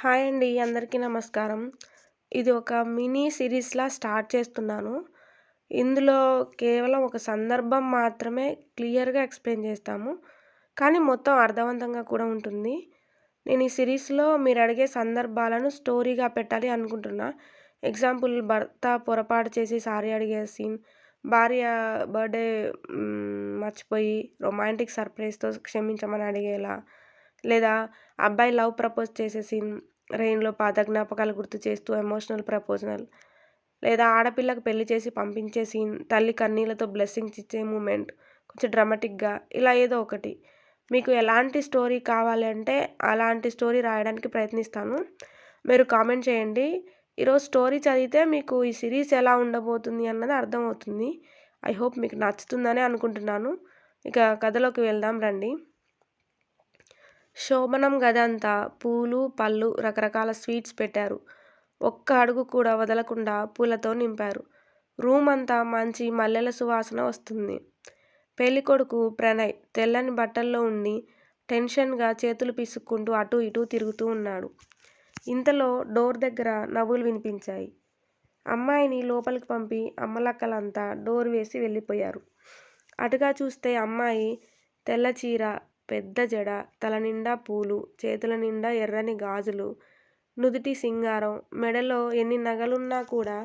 Hi అండి అందరికీ నమస్కారం. ఇది ఒక మినీ సిరీస్లా స్టార్ట్ చేస్తున్నాను. ఇందులో కేవలం ఒక సందర్భం మాత్రమే క్లియర్గా ఎక్స్ప్లెయిన్ చేస్తాము. కానీ మొత్తం అర్థవంతంగా కూడా ఉంటుంది. నేను ఈ సిరీస్లో మీరు అడిగే సందర్భాలను స్టోరీగా పెట్టాలి అనుకుంటున్నా. ఎగ్జాంపుల్ భర్త పొరపాటు చేసి సారీ అడిగే సీన్ భార్య బర్త్డే మర్చిపోయి రొమాంటిక్ సర్ప్రైజ్తో క్షమించమని అడిగేలా లేదా అబ్బాయి లవ్ ప్రపోజ్ చేసే సీన్ రెయిన్లో పాత జ్ఞాపకాలు గుర్తు చేస్తూ ఎమోషనల్ ప్రపోజల్ లేదా ఆడపిల్లకు పెళ్ళి చేసి పంపించే సీన్ తల్లి కన్నీళ్ళతో బ్లెస్సింగ్స్ ఇచ్చే మూమెంట్ కొంచెం డ్రమటిక్గా ఇలా ఏదో ఒకటి. మీకు ఎలాంటి స్టోరీ కావాలి అంటే అలాంటి స్టోరీ రాయడానికి ప్రయత్నిస్తాను. మీరు కామెంట్ చేయండి. ఈరోజు స్టోరీ చదివితే మీకు ఈ సిరీస్ ఎలా ఉండబోతుంది అన్నది అర్థమవుతుంది. ఐ హోప్ మీకు నచ్చుతుందని అనుకుంటున్నాను. ఇక కథలోకి వెళ్దాం రండి. శోభనం గదంతా పూలు పళ్ళు రకరకాల స్వీట్స్ పెట్టారు. ఒక్క అడుగు కూడా వదలకుండా పూలతో నింపారు. రూమ్ అంతా మంచి మల్లెల సువాసన వస్తుంది. పెళ్ళికొడుకు ప్రణయ్ తెల్లని బట్టల్లో ఉండి టెన్షన్గా చేతులు పిసుక్కుంటూ అటూ ఇటూ తిరుగుతూ ఉన్నాడు. ఇంతలో డోర్ దగ్గర నవ్వులు వినిపించాయి. అమ్మాయిని లోపలికి పంపి అమ్మలక్కలంతా డోర్ వేసి వెళ్ళిపోయారు. అటుగా చూస్తే అమ్మాయి తెల్ల చీర పెద్ద జడ తల నిండా పూలు చేతుల నిండా ఎర్రని గాజులు నుదుటి సింగారం మెడలో ఎన్ని నగలున్నా కూడా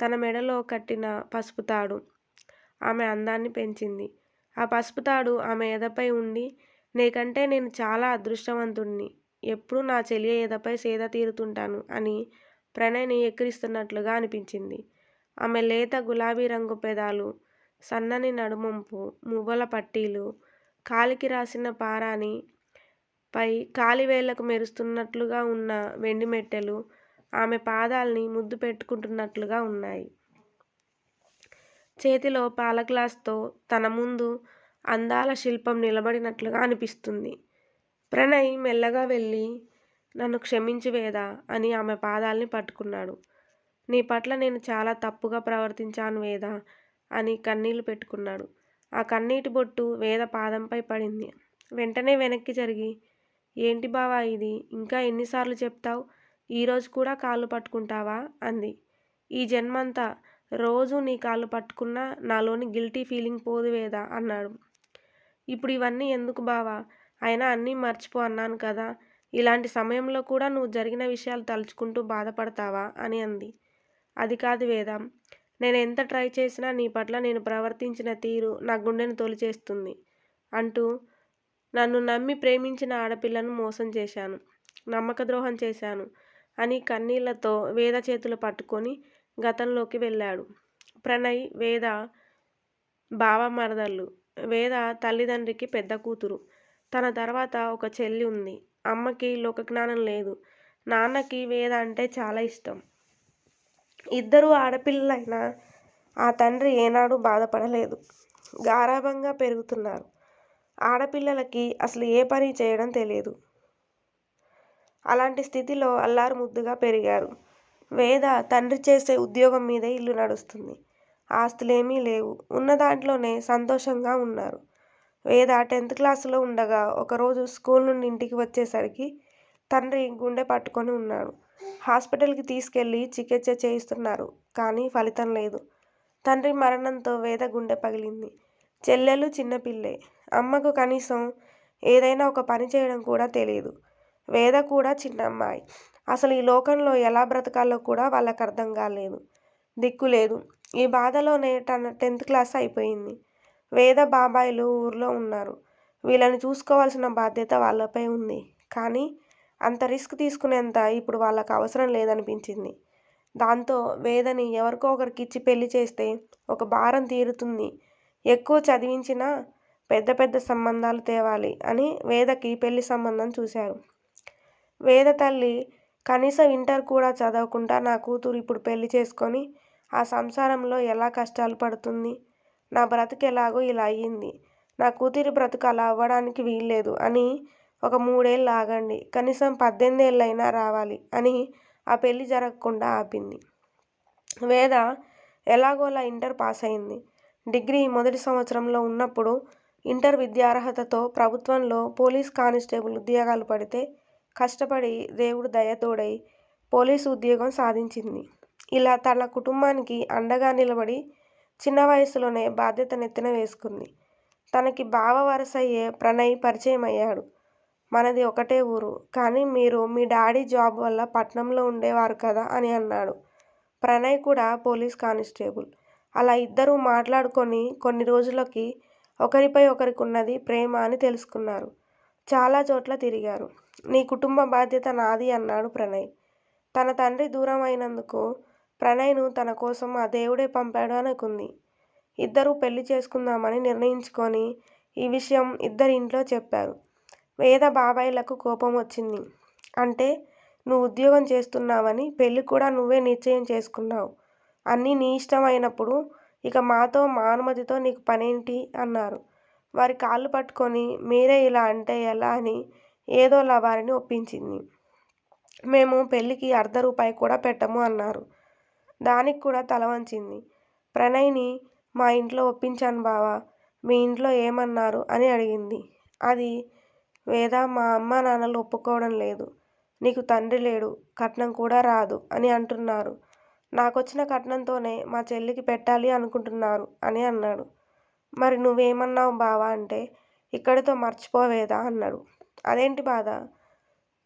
తన మెడలో కట్టిన పసుపు తాడు ఆమె అందాన్ని పెంచింది. ఆ పసుపు తాడు ఆమె ఎదపై ఉండి నీకంటే నేను చాలా అదృష్టవంతుణ్ణి. ఎప్పుడూ నా చెలియ ఎదపై సేద తీరుతుంటాను అని ప్రణయ్ని ఎక్కిరిస్తున్నట్లుగా అనిపించింది. ఆమె లేత గులాబీ రంగు పెదాలు సన్నని నడుమంపు మువ్వల పట్టీలు కాలికి రాసిన పారాని పై కాలివేళ్ళకు మెరుస్తున్నట్లుగా ఉన్న వెండి మెట్టెలు ఆమె పాదాల్ని ముద్దు పెట్టుకుంటున్నట్లుగా ఉన్నాయి. చేతిలో పాల గ్లాస్తో తన ముందు అందాల శిల్పం నిలబడినట్లుగా అనిపిస్తుంది. ప్రణయ్ మెల్లగా వెళ్ళి నన్ను క్షమించి వేదా అని ఆమె పాదాల్ని పట్టుకున్నాడు. నీ పట్ల నేను చాలా తప్పుగా ప్రవర్తించాను వేదా అని కన్నీళ్ళు పెట్టుకున్నాడు. ఆ కన్నీటి బొట్టు వేద పాదంపై పడింది. వెంటనే వెనక్కి జరిగి ఏంటి బావా ఇది? ఇంకా ఎన్నిసార్లు చెప్తావు? ఈరోజు కూడా కాళ్ళు పట్టుకుంటావా? అంది. ఈ జన్మంతా రోజు నీ కాళ్ళు పట్టుకున్నా నాలోని గిల్టీ ఫీలింగ్ పోదు వేదా? అన్నాడు. ఇప్పుడు ఇవన్నీ ఎందుకు బావా? అయినా అన్నీ మర్చిపో అన్నాను కదా. ఇలాంటి సమయంలో కూడా నువ్వు జరిగిన విషయాలు తలుచుకుంటూ బాధపడతావా? అని అంది. అది కాదు వేద. నేను ఎంత ట్రై చేసినా నీ పట్ల నేను ప్రవర్తించిన తీరు నా గుండెను తొలిచేస్తుంది అంటూ నన్ను నమ్మి ప్రేమించిన ఆడపిల్లను మోసం చేశాను. నమ్మక ద్రోహం చేశాను అని కన్నీళ్ళతో వేద చేతులు పట్టుకొని గతంలోకి వెళ్ళాడు. ప్రణయ్ వేద బావ మరదళ్ళు వేద తల్లిదండ్రికి పెద్ద కూతురు. తన తర్వాత ఒక చెల్లి ఉంది. అమ్మకి లోకజ్ఞానం లేదు. నాన్నకి వేద అంటే చాలా ఇష్టం. ఇద్దరు ఆడపిల్లలైనా ఆ తండ్రి ఏనాడు బాధపడలేదు. గారాభంగా పెరుగుతున్నారు. ఆడపిల్లలకి అసలు ఏ పని చేయడం తెలియదు అలాంటి స్థితిలో అల్లారు ముద్దుగా పెరిగారు. వేద తండ్రి చేసే ఉద్యోగం మీదే ఇల్లు నడుస్తుంది. ఆస్తులేమీ లేవు. ఉన్న దాంట్లోనే సంతోషంగా ఉన్నారు. వేద టెన్త్ క్లాసులో ఉండగా ఒకరోజు స్కూల్ నుండి ఇంటికి వచ్చేసరికి తండ్రి గుండె పట్టుకొని ఉన్నాడు. హాస్పిటల్కి తీసుకెళ్ళి చికిత్స చేయిస్తున్నారు కానీ ఫలితం లేదు. తండ్రి మరణంతో వేద గుండె పగిలింది. చెల్లెలు చిన్నపిల్లే అమ్మకు కనీసం ఏదైనా ఒక పని చేయడం కూడా తెలియదు. వేద కూడా చిన్న అమ్మాయి. అసలు ఈ లోకంలో ఎలా బ్రతకాలో కూడా వాళ్ళకు అర్థం కాలేదు. దిక్కు లేదు. ఈ బాధలోనే తన టెన్త్ క్లాస్ అయిపోయింది. వేద బాబాయిలు ఊర్లో ఉన్నారు. వీళ్ళని చూసుకోవాల్సిన బాధ్యత వాళ్ళపై ఉంది. కానీ అంత రిస్క్ తీసుకునేంత ఇప్పుడు వాళ్ళకు అవసరం లేదనిపించింది. దాంతో వేదని ఎవరికో ఒకరికి ఇచ్చి పెళ్ళి చేస్తే ఒక భారం తీరుతుంది. ఎక్కువ చదివించినా పెద్ద పెద్ద సంబంధాలు తేవాలి అని వేదకి పెళ్ళి సంబంధం చూశారు. వేద తల్లి కనీసం ఇంటర్ కూడా చదవకుండా నా కూతురు ఇప్పుడు పెళ్ళి చేసుకొని ఆ సంసారంలో ఎలా కష్టాలు పడుతుంది? నా బ్రతుకు ఎలాగో ఇలా అయ్యింది. నా కూతురి బ్రతుకు అలా అవ్వడానికి వీల్లేదు అని ఒక మూడేళ్ళు ఆగండి కనీసం పద్దెనిమిది ఏళ్ళైనా రావాలి అని ఆ పెళ్ళి జరగకుండా ఆపింది వేద ఎలాగోలా ఇంటర్ పాస్ అయింది డిగ్రీ మొదటి సంవత్సరంలో ఉన్నప్పుడు ఇంటర్ విద్యార్హతతో ప్రభుత్వంలో పోలీస్ కానిస్టేబుల్ ఉద్యోగాలు పడితే కష్టపడి దేవుడు దయతోడై పోలీసు ఉద్యోగం సాధించింది. ఇలా తన కుటుంబానికి అండగా నిలబడి చిన్న వయసులోనే బాధ్యత నెత్తిన వేసుకుంది. తనకి బావ వరసయ్యే ప్రణయ్ పరిచయమయ్యాడు. మనది ఒకటే ఊరు. కానీ మీరు మీ డాడీ జాబ్ వల్ల పట్నంలో ఉండేవారు కదా అని అన్నాడు. ప్రణయ్ కూడా పోలీస్ కానిస్టేబుల్. అలా ఇద్దరూ మాట్లాడుకొని కొన్ని రోజులకి ఒకరిపై ఒకరికి ఉన్నది ప్రేమ అని తెలుసుకున్నారు. చాలా చోట్ల తిరిగారు. నీ కుటుంబ బాధ్యత నాది అన్నాడు ప్రణయ్. తన తండ్రి దూరం అయినందుకు ప్రణయ్ను తన కోసం ఆ దేవుడే పంపాడు అనుకుంది. ఇద్దరూ పెళ్ళి చేసుకుందామని నిర్ణయించుకొని ఈ విషయం ఇద్దరి ఇంట్లో చెప్పారు. వేద బాబాయిలకు కోపం వచ్చింది. అంటే నువ్వు ఉద్యోగం చేస్తున్నావని పెళ్ళి కూడా నువ్వే నిశ్చయం చేసుకున్నావు అన్నీ నీ ఇష్టమైనప్పుడు ఇక మాతో మా అనుమతితో నీకు పనేంటి అన్నారు. వారి కాళ్ళు పట్టుకొని మీరే ఇలా అంటే ఎలా అని ఏదోలా వారిని ఒప్పించింది. మేము పెళ్ళికి అర్ధ రూపాయి కూడా పెట్టము అన్నారు. దానికి కూడా తల వంచింది. ప్రణయ్ని మా ఇంట్లో ఒప్పించాను బావా! మీ ఇంట్లో ఏమన్నారు అని అడిగింది. అది వేదా మా అమ్మా నాన్నలు ఒప్పుకోవడం లేదు. నీకు తండ్రి లేడు. కట్నం కూడా రాదు అని అంటున్నారు. నాకొచ్చిన కట్నంతోనే మా చెల్లికి పెట్టాలి అనుకుంటున్నారు అని అన్నాడు. మరి నువ్వేమన్నావు బావా అంటే ఇక్కడితో మర్చిపోవేదా అన్నాడు. అదేంటి బాధ?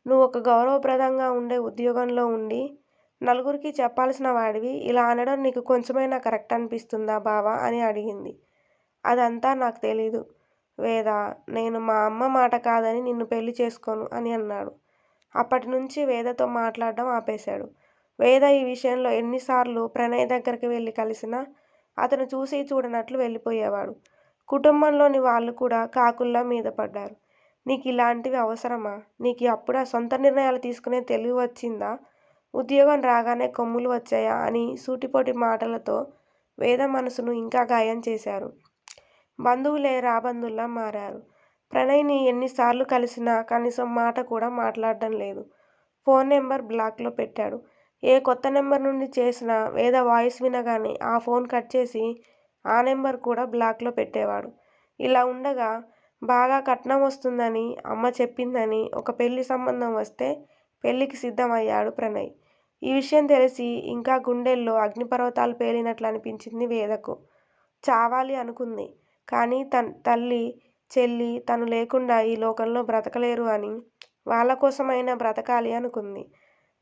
నువ్వు ఒక గౌరవప్రదంగా ఉండే ఉద్యోగంలో ఉండి నలుగురికి చెప్పాల్సిన వాడివి ఇలా అనడం నీకు కొంచెమైనా కరెక్ట్ అనిపిస్తుందా బావా అని అడిగింది. అదంతా నాకు తెలీదు వేదా! నేను మా అమ్మ మాట కాదని నిన్ను పెళ్ళి చేసుకోను అని అన్నాడు. అప్పటినుంచి వేదతో మాట్లాడడం ఆపేశాడు. వేద ఈ విషయంలో ఎన్నిసార్లు ప్రణయ్ దగ్గరికి వెళ్ళి కలిసినా అతను చూసి చూడనట్లు వెళ్ళిపోయేవాడు. కుటుంబంలోని వాళ్ళు కూడా కాకుల్లా మీద పడ్డారు. నీకు ఇలాంటివి అవసరమా? నీకు అప్పుడా సొంత నిర్ణయాలు తీసుకునే తెలివి వచ్చిందా? ఉద్యోగం రాగానే కొమ్ములు వచ్చాయా అని సూటిపోటి మాటలతో వేద మనసును ఇంకా గాయం చేశారు. బంధువులే రాబందుల్లా మారారు. ప్రణయ్ని ఎన్నిసార్లు కలిసినా కనీసం మాట కూడా మాట్లాడడం లేదు. ఫోన్ నెంబర్ బ్లాక్లో పెట్టాడు. ఏ కొత్త నెంబర్ నుండి చేసినా వేద వాయిస్ వినగానే ఆ ఫోన్ కట్ చేసి ఆ నెంబర్ కూడా బ్లాక్లో పెట్టేవాడు. ఇలా ఉండగా బాగా కట్నం వస్తుందని అమ్మ చెప్పిందని ఒక పెళ్ళి సంబంధం వస్తే పెళ్ళికి సిద్ధం అయ్యాడు ప్రణయ్. ఈ విషయం తెలిసి ఇంకా గుండెల్లో అగ్నిపర్వతాలు పేలినట్లు అనిపించింది వేదకు. చావాలి అనుకుంది. కానీ తల్లి, చెల్లి తను లేకుండా ఈ లోకంలో బ్రతకలేరు అని వాళ్ళ కోసమైనా బ్రతకాలి అనుకుంది.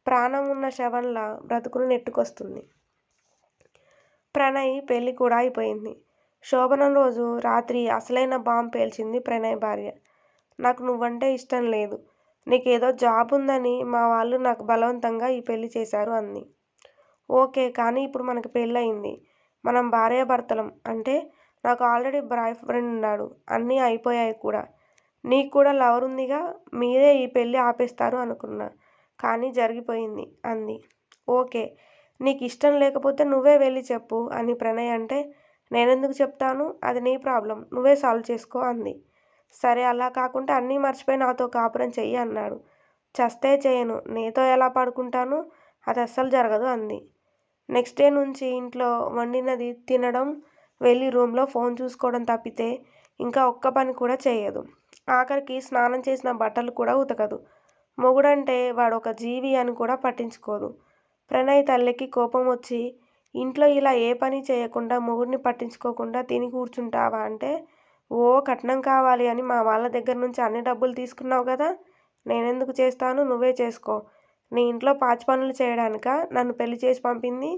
ప్రాణం ఉన్న శవంలా బ్రతుకును నెట్టుకొస్తుంది. ప్రణయ్ పెళ్ళి కూడా అయిపోయింది. శోభనం రోజు రాత్రి అసలైన బాంబ్ పేల్చింది ప్రణయ్ భార్య. నాకు నువ్వంటే ఇష్టం లేదు. నీకేదో జాబ్ ఉందని మా వాళ్ళు నాకు బలవంతంగా ఈ పెళ్ళి చేశారు అంది. ఓకే కానీ ఇప్పుడు మనకి పెళ్ళయింది. మనం భార్యాభర్తలం. అంటే నాకు ఆల్రెడీ బాయ్ ఫ్రెండ్ ఉన్నాడు. అన్నీ అయిపోయాయి కూడా. నీకు కూడా లవర్ ఉందిగా మీరే ఈ పెళ్ళి ఆపేస్తారు అనుకున్నా. కానీ జరిగిపోయింది అంది. ఓకే నీకు ఇష్టం లేకపోతే నువ్వే వెళ్ళి చెప్పు అని ప్రణయ్ అంటే నేనెందుకు చెప్తాను? అది నీ ప్రాబ్లం. నువ్వే సాల్వ్ చేసుకో అంది. సరే అలా కాకుండా అన్నీ మర్చిపోయి నాతో కాపురం చెయ్యి అన్నాడు. చస్తే చేయను. నీతో ఎలా పడుకుంటాను? అది అస్సలు జరగదు అంది. నెక్స్ట్ డే నుంచి ఇంట్లో వండినది తినడం, వెళ్ళి రూమ్లో ఫోన్ చూసుకోవడం తప్పితే ఇంకా ఒక్క పని కూడా చేయదు. ఆఖరికి స్నానం చేసిన బట్టలు కూడా ఉతకదు. మొగుడంటే వాడొక జీవి అని కూడా పట్టించుకోదు. ప్రణయ్ తల్లికి కోపం వచ్చి ఇంట్లో ఇలా ఏ పని చేయకుండా మొగుడిని పట్టించుకోకుండా తిని కూర్చుంటావా అంటే ఓ కట్నం కావాలి అని మా వాళ్ళ దగ్గర నుంచి అన్ని డబ్బులు తీసుకున్నావు కదా నేనెందుకు చేస్తాను? నువ్వే చేసుకో. నీ ఇంట్లో పాచి పనులు చేయడానిక నన్ను పెళ్ళి చేసి పంపింది?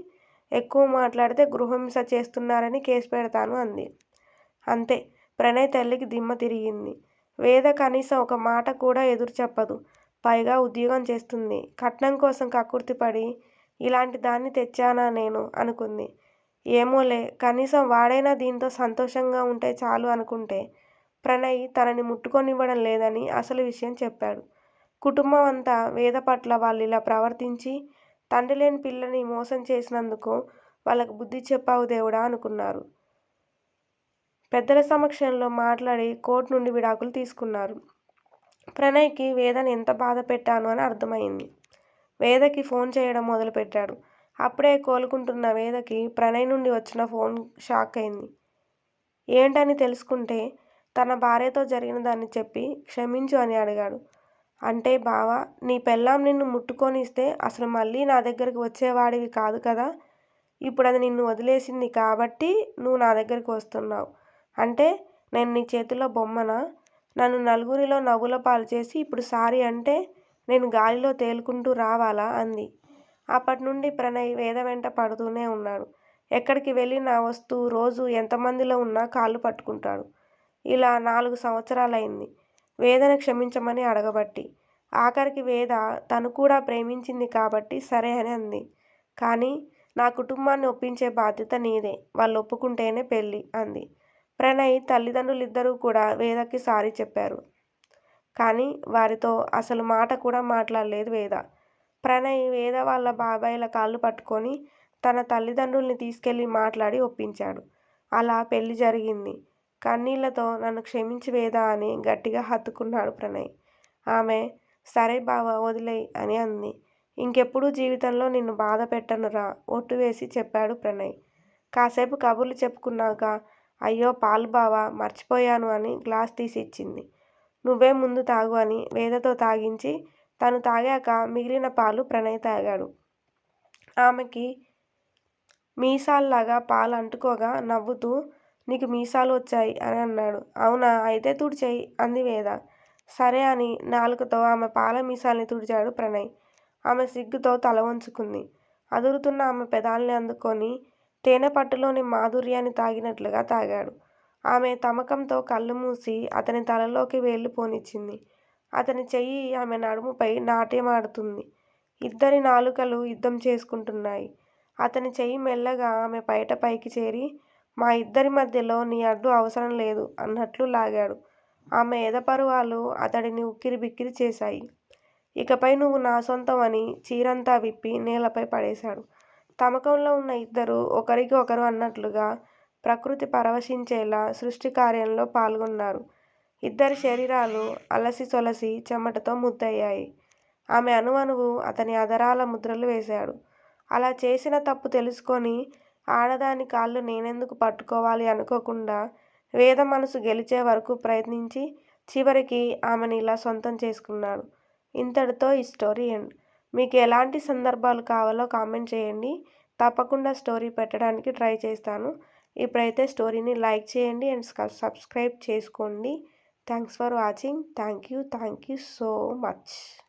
ఎక్కువ మాట్లాడితే గృహహింస చేస్తున్నారని కేసు పెడతాను అంది. అంతే ప్రణయ్ తల్లికి దిమ్మ తిరిగింది. వేద కనీసం ఒక మాట కూడా ఎదురు చెప్పదు. పైగా ఉద్యోగం చేస్తుంది. కట్నం కోసం కక్కుర్తిపడి ఇలాంటి దాన్ని తెచ్చానా నేను అనుకుంది. ఏమోలే కనీసం వాడైనా దీంతో సంతోషంగా ఉంటే చాలు అనుకుంటే ప్రణయ్ తనని ముట్టుకొనివ్వడం లేదని అసలు విషయం చెప్పాడు. కుటుంబం అంతా వేద పట్ల వాళ్ళు ఇలా ప్రవర్తించి తండ్రి లేని పిల్లని మోసం చేసినందుకు వాళ్ళకు బుద్ధి చెప్పావు దేవుడా అనుకున్నారు. పెద్దల సమక్షంలో మాట్లాడి కోర్టు నుండి విడాకులు తీసుకున్నారు. ప్రణయ్కి వేదను వేదని ఎంత బాధ పెట్టాను అని అర్థమైంది వేదకి ఫోన్ చేయడం మొదలుపెట్టాడు. అప్పుడే కోలుకుంటున్న వేదకి ప్రణయ్ నుండి వచ్చిన ఫోన్ షాక్ అయింది. ఏంటని తెలుసుకుంటే తన భార్యతో జరిగిన దాన్ని చెప్పి క్షమించు అని అడిగాడు. అంటే బావా నీ పెళ్ళాం నిన్ను ముట్టుకొనిస్తే అసలు మళ్ళీ నా దగ్గరికి వచ్చేవాడివి కాదు కదా. ఇప్పుడు అది నిన్ను వదిలేసింది కాబట్టి నువ్వు నా దగ్గరికి వస్తున్నావు. అంటే నేను నీ చేతిలో బొమ్మనా? నన్ను నలుగురిలో నవ్వుల పాలు చేసి ఇప్పుడు సారీ అంటే నేను గాలిలో తేలుకుంటూ రావాలా? అంది. అప్పటి నుండి ప్రణయ్ వేద వెంట పడుతూనే ఉన్నాడు. ఎక్కడికి వెళ్ళి నా వస్తువు రోజు ఎంతమందిలో ఉన్నా కాళ్ళు పట్టుకుంటాడు. ఇలా నాలుగు సంవత్సరాలైంది. వేదను క్షమించమని అడగబట్టి. ఆఖరికి వేద తను కూడా ప్రేమించింది కాబట్టి సరే అని అంది. కానీ నా కుటుంబాన్ని ఒప్పించే బాధ్యత నీదే. వాళ్ళు ఒప్పుకుంటేనే పెళ్ళి అంది. ప్రణయ్ తల్లిదండ్రులిద్దరూ కూడా వేదకి సారీ చెప్పారు. కానీ వారితో అసలు మాట కూడా మాట్లాడలేదు వేద. ప్రణయ్ వేద వాళ్ళ బాబాయిల కాళ్ళు పట్టుకొని తన తల్లిదండ్రుల్ని తీసుకెళ్ళి మాట్లాడి ఒప్పించాడు. అలా పెళ్ళి జరిగింది. కన్నీళ్ళతో నన్ను క్షమించి వేదా అని గట్టిగా హత్తుకున్నాడు ప్రణయ్. ఆమె సరే బావ వదిలేయ్ అని అంది. ఇంకెప్పుడూ జీవితంలో నిన్ను బాధ పెట్టనురా ఒట్టు వేసి చెప్పాడు ప్రణయ్. కాసేపు కబుర్లు చెప్పుకున్నాక అయ్యో పాలు బావా మర్చిపోయాను అని గ్లాస్ తీసి ఇచ్చింది. నువ్వే ముందు తాగు అని వేదతో తాగించి తను తాగాక మిగిలిన పాలు ప్రణయ్ తాగాడు. ఆమెకి మీసాల్లాగా పాలు అంటుకోగా నవ్వుతూ నీకు మీసాలు వచ్చాయి అని అన్నాడు. అవునా అయితే తుడిచేయి అంది వేద. సరే అని నాలుకతో ఆమె పాల మీసాల్ని తుడిచాడు ప్రణయ్. ఆమె సిగ్గుతో తల వంచుకుంది. అదురుతున్న ఆమె పెదాల్ని అందుకొని తేనె పట్టులోని మాధుర్యాన్ని తాగినట్లుగా తాగాడు. ఆమె తమకంతో కళ్ళు మూసి అతని తలలోకి వేళ్ళు పోనిచ్చింది. అతని చెయ్యి ఆమె నడుముపై నాట్యమాడుతుంది. ఇద్దరి నాలుకలు యుద్ధం చేసుకుంటున్నాయి. అతని చెయ్యి మెల్లగా ఆమె పైట పైకి చేరి మా ఇద్దరి మధ్యలో నీ అడ్డు అవసరం లేదు అన్నట్లు లాగాడు. ఆమె ఎదపరువాలు అతడిని ఉక్కిరి బిక్కిరి చేశాయి. ఇకపై నువ్వు నా సొంతం అని చీరంతా విప్పి నేలపై పడేశాడు. తమకంలో ఉన్న ఇద్దరు ఒకరికి ఒకరు అన్నట్లుగా ప్రకృతి పరవశించేలా సృష్టి కార్యంలో పాల్గొన్నారు. ఇద్దరి శరీరాలు అలసి సొలసి చెమటతో ముద్దయ్యాయి. ఆమె అణువణువు అతని అదరాల ముద్రలు వేశాడు. అలా చేసిన తప్పు తెలుసుకొని ఆడదాని కాళ్ళు నేనెందుకు పట్టుకోవాలి అనుకోకుండా వేద మనసు గెలిచే వరకు ప్రయత్నించి చివరికి ఆమెను ఇలా సొంతం చేసుకున్నాడు. ఇంతటితో ఈ స్టోరీ ఎండ్. మీకు ఎలాంటి సందర్భాలు కావాలో కామెంట్ చేయండి. తప్పకుండా స్టోరీ పెట్టడానికి ట్రై చేస్తాను. ఇప్పుడైతే స్టోరీని లైక్ చేయండి అండ్ సబ్స్క్రైబ్ చేసుకోండి. Thanks for watching. Thank you. Thank you so much.